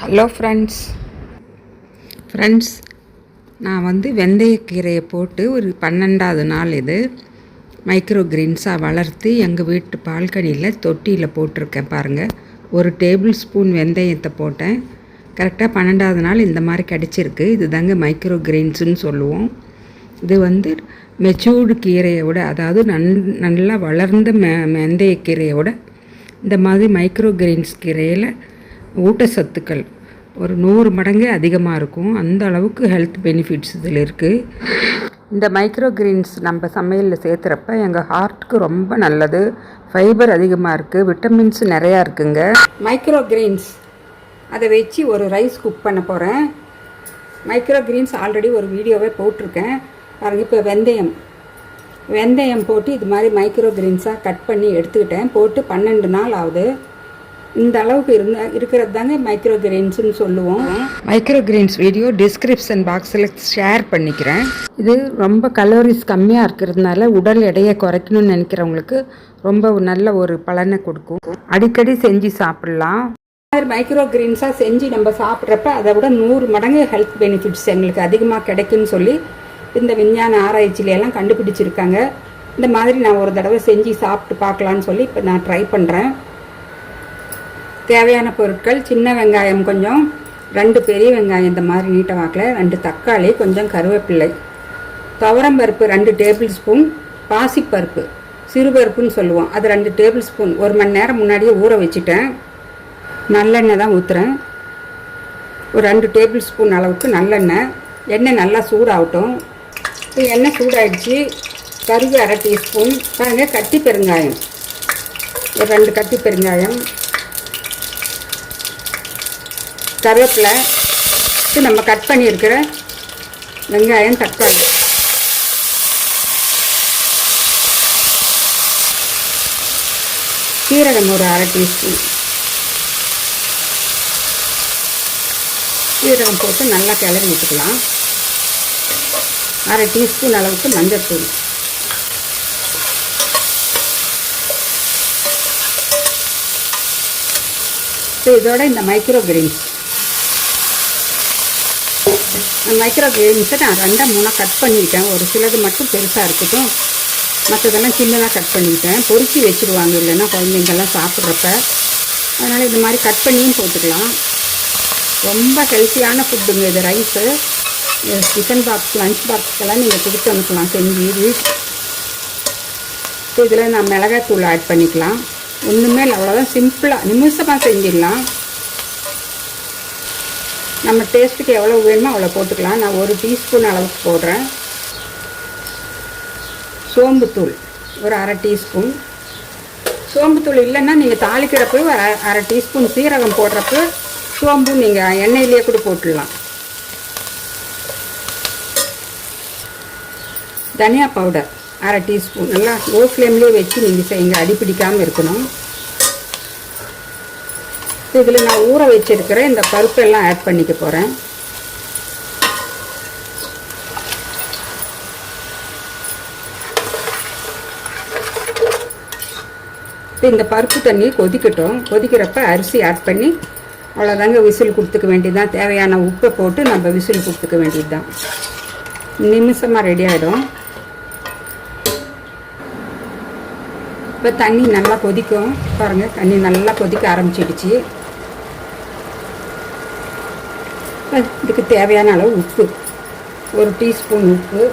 Hello friends friends நான் வந்து வெந்தயக்கீரையை போட்டு ஒரு பன்னெண்டாவது நாள் இது மைக்ரோ கிரீன்ஸாக வளர்த்து எங்கள் வீட்டு பால்கனியில் தொட்டியில் போட்டிருக்கேன் பாருங்கள் ஒரு டேபிள் ஸ்பூன் வெந்தயத்தை போட்டேன். கரெக்டாக பன்னெண்டாவது நாள் இந்த மாதிரி கிடச்சிருக்கு. இது தாங்க மைக்ரோ கிரீன்ஸுன்னு சொல்லுவோம். இது வந்து மெச்சூர்டு விட அதாவது நன் நல்லா வளர்ந்த மெ வெந்தயக்கீரையோட இந்த மாதிரி மைக்ரோ கிரீன்ஸ் கீரையில் ஊட்டச்சத்துக்கள். ஒரு நூறு மடங்கு அதிகமாக இருக்கும். அந்த அளவுக்கு ஹெல்த் பெனிஃபிட்ஸ் இதில் இருக்குது இந்த மைக்ரோ கிரீன்ஸ் நம்ம சமையலில் சேர்த்துறப்ப எங்கள் ஹார்ட்டுக்கு ரொம்ப நல்லது. ஃபைபர் அதிகமாக இருக்குது விட்டமின்ஸ் நிறையா இருக்குங்க. மைக்ரோ கிரீன்ஸ் அதை வச்சு ஒரு ரைஸ் குக் பண்ண போகிறேன் மைக்ரோ கிரீன்ஸ் ஆல்ரெடி ஒரு வீடியோவே போட்டிருக்கேன். பாருங்கள் இப்போ வெந்தயம். வெந்தயம் போட்டு இது மாதிரி மைக்ரோ கிரீன்ஸாக கட் பண்ணி எடுத்துக்கிட்டேன். போட்டு பன்னெண்டு நாள் ஆகுது. இந்த அளவுக்கு இருந்த இருக்கிறது தாங்க மைக்ரோ கிரெயின்ஸ்னு சொல்லுவோம். மைக்ரோ கிரெயின்ஸ் வீடியோ டிஸ்கிரிப்ஷன் பாக்ஸில் ஷேர் பண்ணிக்கிறேன். இது ரொம்ப கலோரிஸ் கம்மியாக இருக்கிறதுனால உடல் எடையை குறைக்கணும்னு நினைக்கிறவங்களுக்கு ரொம்ப நல்ல ஒரு பலனை கொடுக்கும். அடிக்கடி செஞ்சு சாப்பிட்லாம். மைக்ரோ கிரீன்ஸாக செஞ்சு நம்ம சாப்பிட்றப்ப அதை விட நூறு மடங்கு ஹெல்த் பெனிஃபிட்ஸ் எங்களுக்கு அதிகமாக கிடைக்குன்னு சொல்லி இந்த விஞ்ஞான ஆராய்ச்சியிலெல்லாம் கண்டுபிடிச்சிருக்காங்க. இந்த மாதிரி நான் ஒரு தடவை செஞ்சு சாப்பிட்டு பார்க்கலான்னு சொல்லி இப்போ நான் ட்ரை பண்ணுறேன் தேவையான பொருட்கள் சின்ன வெங்காயம் கொஞ்சம் ரெண்டு பெரிய வெங்காயம் இந்த மாதிரி நீட்டை வாக்கில் ரெண்டு தக்காளி கொஞ்சம் கருவேப்பிள்ளை துவரம்பருப்பு ரெண்டு டேபிள் ஸ்பூன் பாசிப்பருப்பு சிறுபருப்புன்னு சொல்லுவோம். அது ரெண்டு டேபிள் ஸ்பூன். ஒரு மணி நேரம் முன்னாடியே ஊற வச்சுட்டேன். நல்லெண்ணெய் தான் ஊற்றுறேன் ஒரு ரெண்டு டேபிள் ஸ்பூன் அளவுக்கு நல்லெண்ணெய். எண்ணெய் நல்லா சூடாகட்டும். இப்போ எண்ணெய் சூடாயிடுச்சு. கருகு அரை டீஸ்பூன். பாருங்கள் கட்டி பெருங்காயம். ஒரு ரெண்டு கட்டி பெருங்காயம். கருவேப்பிலை நம்ம கட் பண்ணியிருக்கிற வெங்காயம் தக்காளி. சீரகம் ஒரு அரை டீஸ்பூன் சீரகம் போட்டு நல்லா கிளறி விட்டுக்கலாம். அரை டீஸ்பூன் அளவுக்கு மஞ்சத்தூள் இதோட இந்த மைக்ரோ கிரீன்ஸ் மைக்ரோ கிரீன்ஸை நான் ரெண்டாக மூணாக கட் பண்ணிவிட்டேன் ஒரு சிலது மட்டும் பெருசாக இருக்கட்டும். மற்றதெல்லாம் சின்னதாக கட் பண்ணிவிட்டேன் பொறுக்கி வச்சுருவாங்க இல்லைன்னா குழந்தைங்கெல்லாம் சாப்பிட்றப்ப. அதனால் இது மாதிரி கட் பண்ணியும் போட்டுக்கலாம். ரொம்ப ஹெல்த்தியான ஃபுட்டுங்க இது. ரைஸு டிஃபன் பாக்ஸ் லஞ்ச் பாக்ஸ்க்கெல்லாம் நீங்கள் கொடுத்து அனுப்பலாம். செஞ்சு இப்போ இதில் நான் மிளகாய் தூள் ஆட் பண்ணிக்கலாம். ஒன்றுமே இல்லை. அவ்வளோதான் சிம்பிளாக நிமிஷமாக செஞ்சிடலாம். நம்ம டேஸ்ட்டுக்கு எவ்வளோ வேணுமோ அவ்வளோ போட்டுக்கலாம். நான் ஒரு டீஸ்பூன் அளவுக்கு போடுறேன். சோம்புத்தூள் ஒரு அரை டீஸ்பூன் சோம்புத்தூள் இல்லைன்னா நீங்கள் தாளிக்கிறப்ப ஒரு அரை- டீஸ்பூன் சீரகம் போடுறப்ப சோம்பு நீங்கள் எண்ணெயிலேயே கூட போட்டுடலாம். தனியா பவுடர் அரை டீஸ்பூன் நல்லா லோ ஃப்ளேம்லேயே வச்சு நீங்கள் செய்யுங்க. அடி பிடிக்காமல் இருக்கணும். இதில் நான் ஊற வச்சிருக்கிற இந்த பருப்பெல்லாம் ஆட் பண்ணிக்க போகிறேன் இப்போ இந்த பருப்பு தண்ணி கொதிக்கட்டும். கொதிக்கிறப்ப அரிசி ஆட் பண்ணி அவ்வளோதாங்க விசில் கொடுத்துக்க வேண்டியதுதான். தேவையான உப்பை போட்டு நம்ம விசில் கொடுத்துக்க வேண்டியது தான் நிமிஷமாக ரெடி ஆகிடும் இப்போ தண்ணி நல்லா கொதிக்கும். பாருங்கள் தண்ணி நல்லா கொதிக்க ஆரம்பிச்சிடுச்சு இப்ப இதுக்கு தேவையான அளவு உப்பு. ஒரு டீஸ்பூன் உப்பு.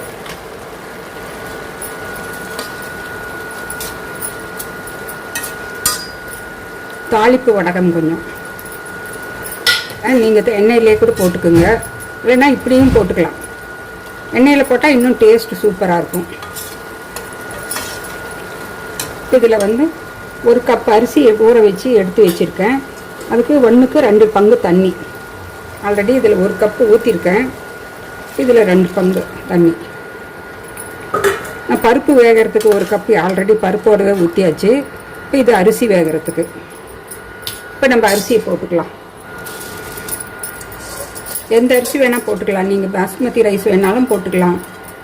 தாளிப்பு வடகம் கொஞ்சம். நீங்கள் எண்ணெயிலே கூட போட்டுக்கோங்க. இல்லைன்னா இப்படியும் போட்டுக்கலாம். எண்ணெயில் போட்டால் இன்னும் டேஸ்ட் சூப்பராக இருக்கும். இதில் வந்து ஒரு கப் அரிசி ஊற வச்சு எடுத்து வச்சுருக்கேன். அதுக்கு ஒன்றுக்கு ரெண்டு பங்கு தண்ணி. ஆல்ரெடி இதில் ஒரு கப்பு ஊற்றிருக்கேன் இதில் ரெண்டு பங்கு தண்ணி. நான் பருப்பு வேகிறதுக்கு ஒரு கப்பு ஆல்ரெடி பருப்போடவே ஊற்றியாச்சு இப்போ இது அரிசி வேகிறதுக்கு. இப்போ நம்ம அரிசியை போட்டுக்கலாம். எந்த அரிசி வேணால் போட்டுக்கலாம். நீங்கள் பாஸ்மதி ரைஸ் வேணாலும் போட்டுக்கலாம்.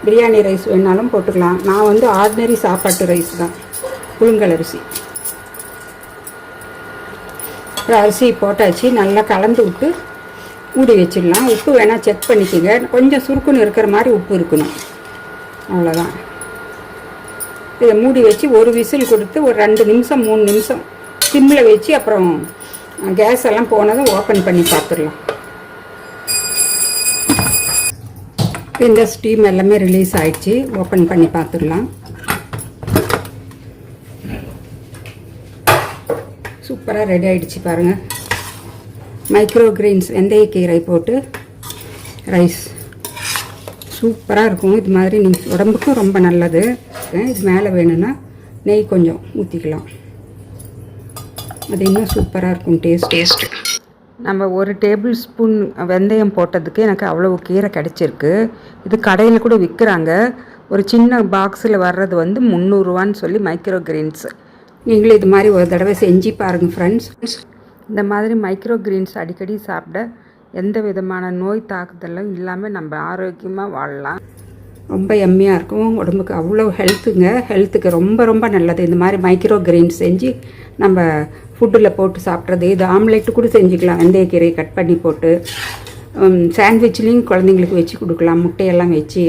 பிரியாணி ரைஸ் வேணாலும் போட்டுக்கலாம். நான் வந்து ஆர்டினரி சாப்பாட்டு ரைஸ் தான். புழுங்கல் அரிசி. அப்புறம் அரிசி போட்டாச்சு. நல்லா கலந்து விட்டு மூடி வச்சிடலாம். உப்பு வேணால் செக் பண்ணிக்கோங்க. கொஞ்சம் சுருக்குன்னு இருக்கிற மாதிரி உப்பு இருக்கணும். அவ்வளோதான் இதை மூடி வச்சு ஒரு விசில் கொடுத்து ஒரு ரெண்டு நிமிஷம் மூணு நிமிஷம் சிம்மில் வச்சு அப்புறம் கேஸ் எல்லாம் போனதும் ஓப்பன் பண்ணி பார்த்துடலாம் இந்த ஸ்டீம் எல்லாமே ரிலீஸ் ஆயிடுச்சு. ஓப்பன் பண்ணி பார்த்துடலாம். சூப்பராக ரெடி ஆகிடுச்சு பாருங்கள் மைக்ரோ கிரீன்ஸ் வெந்தயக்கீரை போட்டு ரைஸ் சூப்பராக இருக்கும். இது மாதிரி நீங்கள் உடம்புக்கும் ரொம்ப நல்லது. இது மேலே வேணும்னா நெய் கொஞ்சம் ஊற்றிக்கலாம் அது இன்னும் சூப்பராக இருக்கும் டேஸ்ட் டேஸ்ட்டு நம்ம ஒரு டேபிள் ஸ்பூன் வெந்தயம் போட்டதுக்கு எனக்கு அவ்வளோ கீரை கிடச்சிருக்கு. இது கடையில் கூட விற்கிறாங்க ஒரு சின்ன பாக்ஸில் வர்றது வந்து முந்நூறுரூவான்னு சொல்லி மைக்ரோ கிரீன்ஸ் நீங்களும் இது மாதிரி ஒரு தடவை செஞ்சு பாருங்கள் ஃப்ரெண்ட்ஸ் இந்த மாதிரி மைக்ரோ கிரீன்ஸ் அடிக்கடி சாப்பிட எந்த விதமான நோய் தாக்குதலும் இல்லாமல் நம்ம ஆரோக்கியமாக வாழலாம். ரொம்ப எம்மியாக இருக்கும். உடம்புக்கு அவ்வளோ ஹெல்த்துங்க ஹெல்த்துக்கு ரொம்ப ரொம்ப நல்லது. இந்த மாதிரி மைக்ரோ கிரீன்ஸ் செஞ்சு நம்ம ஃபுட்டில் போட்டு சாப்பிட்றது இது ஆம்லேட்டு கூட செஞ்சுக்கலாம். வெந்தயக்கீரையை கட் பண்ணி போட்டு சாண்ட்விச்லேயும் குழந்தைங்களுக்கு வச்சு கொடுக்கலாம். முட்டையெல்லாம் வச்சு.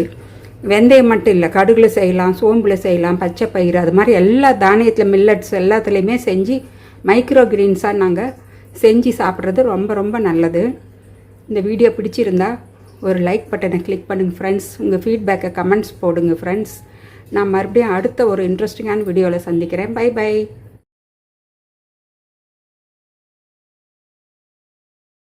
வெந்தயம் மட்டும் இல்லை கடுகில் செய்யலாம் சோம்பில் செய்யலாம் பச்சை பயிறு அது மாதிரி எல்லா தானியத்தில் மில்லட்ஸ் எல்லாத்துலேயுமே செஞ்சு மைக்ரோ கிரீன்ஸாக நாங்கள் செஞ்சு சாப்பிட்றது ரொம்ப ரொம்ப நல்லது. இந்த வீடியோ பிடிச்சிருந்தா ஒரு லைக் பட்டனை கிளிக் பண்ணுங்கள் ஃப்ரெண்ட்ஸ் உங்கள் ஃபீட்பேக்கை கமெண்ட்ஸ் போடுங்க ஃப்ரெண்ட்ஸ் நான் மறுபடியும் அடுத்த ஒரு இன்ட்ரெஸ்டிங்கான வீடியோவில் சந்திக்கிறேன். By by